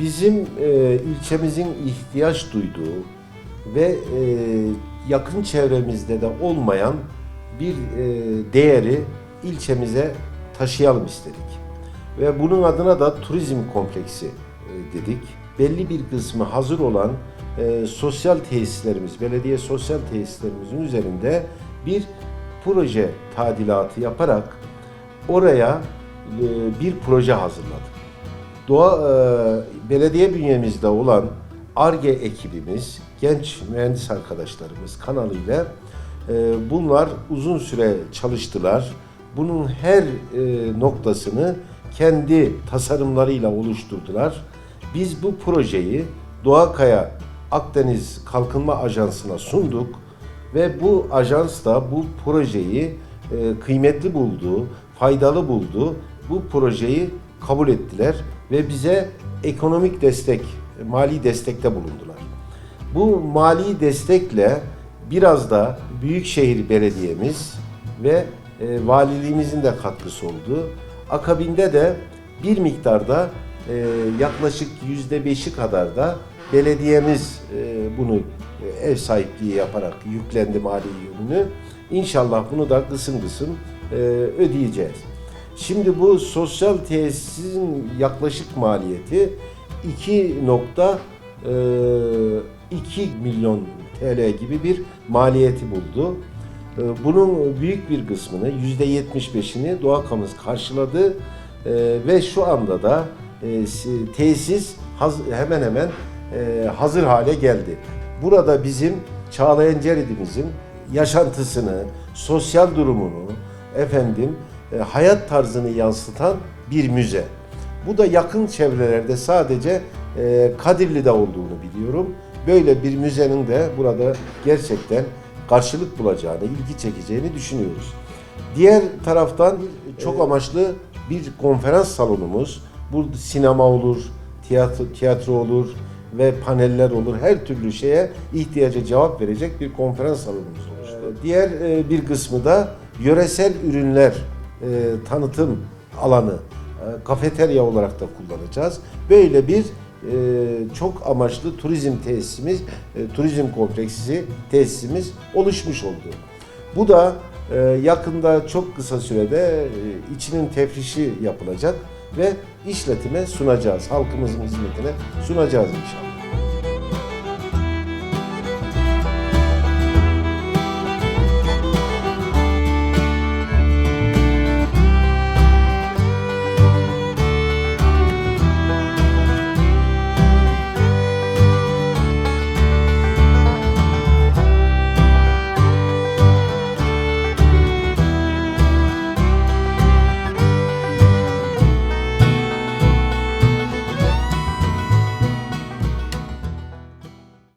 bizim e, ilçemizin ihtiyaç duyduğu ve e, yakın çevremizde de olmayan bir e, değeri ilçemize taşıyalım istedik. Ve bunun adına da turizm kompleksi e, dedik. Belli bir kısmı hazır olan e, sosyal tesislerimiz, belediye sosyal tesislerimizin üzerinde bir proje tadilatı yaparak oraya e, bir proje hazırladık. Doğa e, belediye bünyemizde olan ARGE ekibimiz, genç mühendis arkadaşlarımız kanalıyla e, bunlar uzun süre çalıştılar. Bunun her e, noktasını kendi tasarımlarıyla oluşturdular. Biz bu projeyi Doğakaya Akdeniz Kalkınma Ajansı'na sunduk ve bu ajans da bu projeyi e, kıymetli buldu, faydalı buldu. Bu projeyi kabul ettiler ve bize ekonomik destek, mali destekte bulundular. Bu mali destekle biraz da Büyükşehir Belediye'miz ve e, valiliğimizin de katkısı oldu. Akabinde de bir miktarda e, yaklaşık yüzde beşi kadar da belediyemiz e, bunu e, ev sahipliği yaparak yüklendi mali yönünü. İnşallah bunu da kısım kısım e, ödeyeceğiz. Şimdi bu sosyal tesisin yaklaşık maliyeti 2.2 milyon TL gibi bir maliyeti buldu. E, Bunun büyük bir kısmını %75'ini Doğakamız karşıladı E, ve şu anda da e, si- tesis hemen hemen e, hazır hale geldi. Burada bizim Çağlayan Ceridimizin yaşantısını, sosyal durumunu, efendim e, hayat tarzını yansıtan bir müze. Bu da yakın çevrelerde sadece e, Kadirli'de olduğunu biliyorum. Böyle bir müzenin de burada gerçekten karşılık bulacağını, ilgi çekeceğini düşünüyoruz. Diğer taraftan çok amaçlı bir konferans salonumuz. Bu sinema olur, tiyatro, tiyatro olur ve paneller olur. Her türlü şeye ihtiyaca cevap verecek bir konferans salonumuz oluştu. Diğer e, bir kısmı da yöresel ürünler e, tanıtım alanı, e, kafeterya olarak da kullanacağız. Böyle bir e, çok amaçlı turizm tesisimiz, e, turizm kompleksi tesisimiz oluşmuş oldu. Bu da e, yakında çok kısa sürede e, içinin tefrişi yapılacak ve işletime sunacağız. Halkımızın hizmetine sunacağız inşallah.